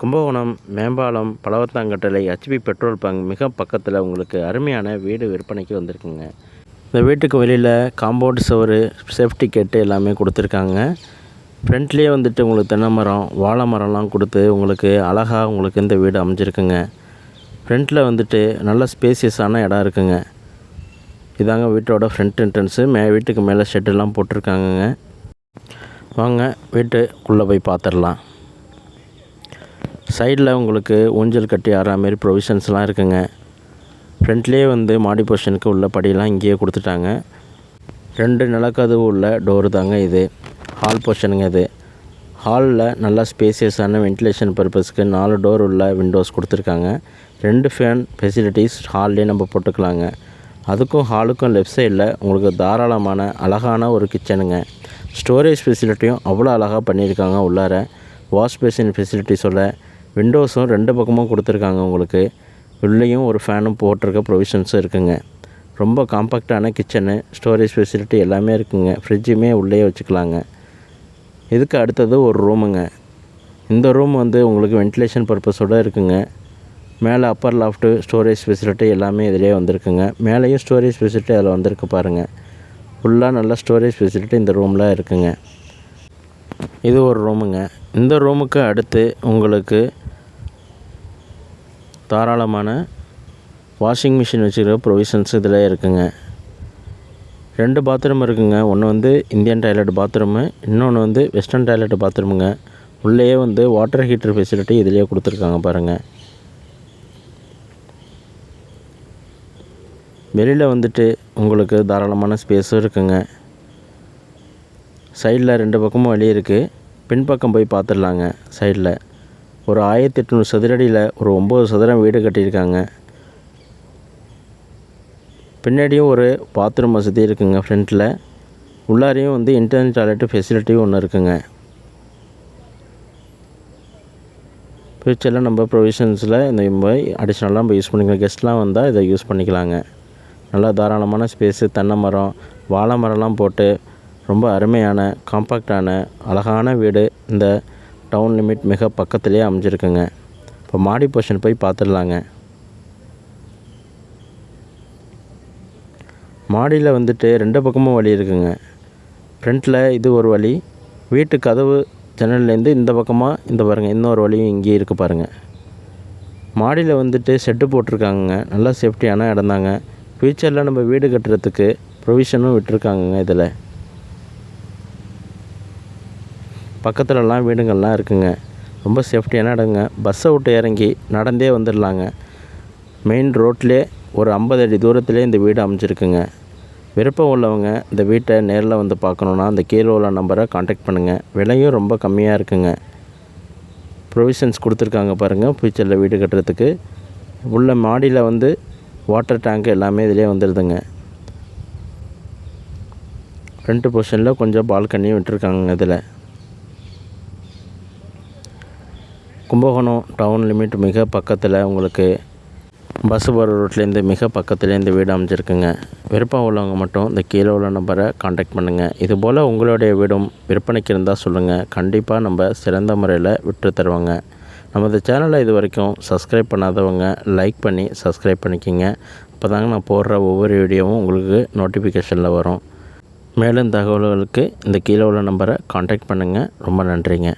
கும்பகோணம் மேம்பாலம் பலவத்தாங்கட்டளை HP petrol bunk மிக பக்கத்தில் உங்களுக்கு அருமையான வீடு விற்பனைக்கு வந்திருக்குங்க. இந்த வீட்டுக்கு வெளியில் காம்பவுண்ட் சவர் சேஃப்டி கேட்டு எல்லாமே கொடுத்துருக்காங்க. ஃப்ரண்ட்லேயே வந்துட்டு உங்களுக்கு தென்னை மரம் வாழை மரம்லாம் கொடுத்து உங்களுக்கு அழகாக உங்களுக்கு இந்த வீடு அமைஞ்சிருக்குங்க. ஃப்ரண்ட்டில் வந்துட்டு நல்ல ஸ்பேசியஸான இடம் இருக்குங்க. இதாங்க வீட்டோட ஃப்ரண்ட் என்ட்ரன்ஸு மே வீட்டுக்கு மேலே ஷெட்டெல்லாம் போட்டிருக்காங்கங்க. வாங்க வீட்டுக்குள்ளே போய் பார்த்துடலாம். சைடில் உங்களுக்கு ஊஞ்சல் கட்டி ஆடுற மாரி ப்ரொவிஷன்ஸ்லாம் இருக்குங்க. ஃப்ரண்ட்லேயே வந்து மாடி போர்ஷனுக்கு உள்ள படியெல்லாம் இங்கேயே கொடுத்துட்டாங்க. ரெண்டு நிலக்கதவு உள்ள டோரு தாங்க இது. ஹால் போர்ஷனுங்க இது. ஹாலில் நல்லா ஸ்பேசியஸான வென்டிலேஷன் பர்பஸ்க்கு நாலு டோர் உள்ள விண்டோஸ் கொடுத்துருக்காங்க. ரெண்டு ஃபேன் ஃபெசிலிட்டிஸ் ஹால்லேயே நம்ம போட்டுக்கலாங்க. அதுக்கும் ஹாலுக்கும் லெஃப்ட் சைடில் உங்களுக்கு தாராளமான அழகான ஒரு கிச்சனுங்க ஸ்டோரேஜ் ஃபெசிலிட்டியும் அவ்வளோ அழகாக பண்ணியிருக்காங்க உள்ளார. வாஷ் பேசின் ஃபெசிலிட்டிஸோட விண்டோஸும் ரெண்டு பக்கமும் கொடுத்துருக்காங்க உங்களுக்கு. உள்ளேயும் ஒரு ஃபேனும் போட்டிருக்க ப்ரொவிஷன்ஸும் இருக்குங்க. ரொம்ப காம்பாக்டான கிச்சனு ஸ்டோரேஜ் ஃபெசிலிட்டி எல்லாமே இருக்குங்க. ஃப்ரிட்ஜுமே உள்ளே வச்சுக்கலாங்க. இதுக்கு அடுத்தது ஒரு ரூமுங்க இந்த ரூம் வந்து உங்களுக்கு வென்டிலேஷன் பர்பஸோடு இருக்குங்க. மேலே அப்பர் லாஃப்ட்டு ஸ்டோரேஜ் ஃபெசிலிட்டி எல்லாமே இதிலே வந்திருக்குங்க. மேலேயும் ஸ்டோரேஜ் ஃபெசிலிட்டி அதில் வந்திருக்கு பாருங்கள் ஃபுல்லாக நல்ல ஸ்டோரேஜ் ஃபெசிலிட்டி இந்த ரூமில் இருக்குங்க. இது ஒரு ரூமுங்க இந்த ரூமுக்கு அடுத்து உங்களுக்கு தாராளமான வாஷிங் மிஷின் வச்சுருக்க ப்ரொவிஷன்ஸ் இதில் இருக்குங்க. ரெண்டு பாத்ரூம் இருக்குங்க. ஒன்று வந்து இந்தியன் டாய்லெட் பாத்ரூமு இன்னொன்று வந்து வெஸ்டர்ன் டாய்லெட் பாத்ரூமுங்க உள்ளேயே வந்து வாட்டர் ஹீட்டர் ஃபெசிலிட்டி இதிலேயே கொடுத்துருக்காங்க பாருங்கள் வெளியில் வந்துட்டு உங்களுக்கு தாராளமான ஸ்பேஸும் இருக்குங்க. சைடில் ரெண்டு பக்கமும் வழி இருக்குது பின்பக்கம் போய் பார்த்துடலாங்க சைடில் ஒரு ஆயிரத்தி எட்நூறு சதுரடியில் ஒரு ஒம்பது சதுரம் வீடு கட்டியிருக்காங்க. பின்னாடியும் ஒரு பாத்ரூம் வசதி இருக்குங்க ஃப்ரண்ட்டில் உள்ளாரையும் வந்து இன்டர்நெட் டாய்லெட்டு ஃபெசிலிட்டியும் ஒன்று இருக்குங்க. ஃப்யூச்சரில் நம்ம ப்ரொவிஷன்ஸில் இந்த நம்ம அடிஷ்னலாக நம்ம யூஸ் பண்ணிக்கலாம். கெஸ்ட்லாம் வந்தால் இதை யூஸ் பண்ணிக்கலாங்க. நல்லா தாராளமான ஸ்பேஸு தென்னை மரம் வாழை மரம்லாம் போட்டு ரொம்ப அருமையான காம்பாக்டான அழகான வீடு. இந்த டவுன் லிமிட் மிக பக்கத்துலேயே அமைஞ்சிருக்குங்க. இப்போ மாடி போர்ஷன் போய் பார்த்துடலாங்க. மாடியில் வந்துட்டு ரெண்டு பக்கமும் வழி இருக்குங்க. ஃப்ரண்ட்டில் இது ஒரு வழி வீட்டு கதவு ஜன்னல்லேருந்து இந்த பக்கமாக இந்த பாருங்கள் இன்னொரு வழியும் இங்கேயே இருக்குது பாருங்கள் மாடியில் வந்துட்டு செட்டு போட்டிருக்காங்கங்க. நல்லா சேஃப்டியான இடம் தாங்க. ஃப்யூச்சரில் நம்ம வீடு கட்டுறதுக்கு ப்ரொவிஷனும் விட்டுருக்காங்கங்க இதில். பக்கத்துலலாம் வீடுங்கள்லாம் இருக்குங்க. ரொம்ப சேஃப்டியான இடங்க. பஸ்ஸை விட்டு இறங்கி நடந்தே வந்துடலாங்க மெயின் ரோட்லேயே ஒரு ஐம்பது அடி தூரத்திலே இந்த வீடு அமைஞ்சிருக்குங்க. விருப்பம் உள்ளவங்க இந்த வீட்டை நேரில் வந்து பார்க்கணுன்னா அந்த கீழே உள்ள நம்பரை காண்டாக்ட் பண்ணுங்கள் விலையும் ரொம்ப கம்மியாக இருக்குங்க. ப்ரொவிஷன்ஸ் கொடுத்துருக்காங்க பாருங்கள் ஃப்யூச்சரில் வீடு கட்டுறதுக்கு. உள்ள மாடியில் வந்து வாட்டர் டேங்க் எல்லாமே இதிலே வந்துடுதுங்க ஃப்ரண்ட்டு பொசிஷனில் கொஞ்சம் பால்கனியும் விட்டுருக்காங்க இதில். கும்பகோணம் டவுன் லிமிட் மிக பக்கத்தில் உங்களுக்கு பஸ் போகிற ரோட்லேருந்து மிக பக்கத்துலேயே இந்த வீடு அமைஞ்சிருக்குங்க. விருப்பம் உள்ளவங்க மட்டும் இந்த கீழே உள்ள நம்பரை காண்டாக்ட் பண்ணுங்கள் இதுபோல் உங்களுடைய வீடும் விற்பனைக்கு இருந்தால் சொல்லுங்கள் கண்டிப்பாக நம்ம சிறந்த முறையில் விட்டு தருவாங்க. நமது சேனலை இது வரைக்கும் சப்ஸ்கிரைப் பண்ணாதவங்க லைக் பண்ணி சப்ஸ்கிரைப் பண்ணிக்கிங்க. அப்போ தாங்க நான் போடுற ஒவ்வொரு வீடியோவும் உங்களுக்கு நோட்டிஃபிகேஷனில் வரும். மேலும் தகவல்களுக்கு இந்த கீழே உள்ள நம்பரை காண்டாக்ட் பண்ணுங்கள் ரொம்ப நன்றிங்க.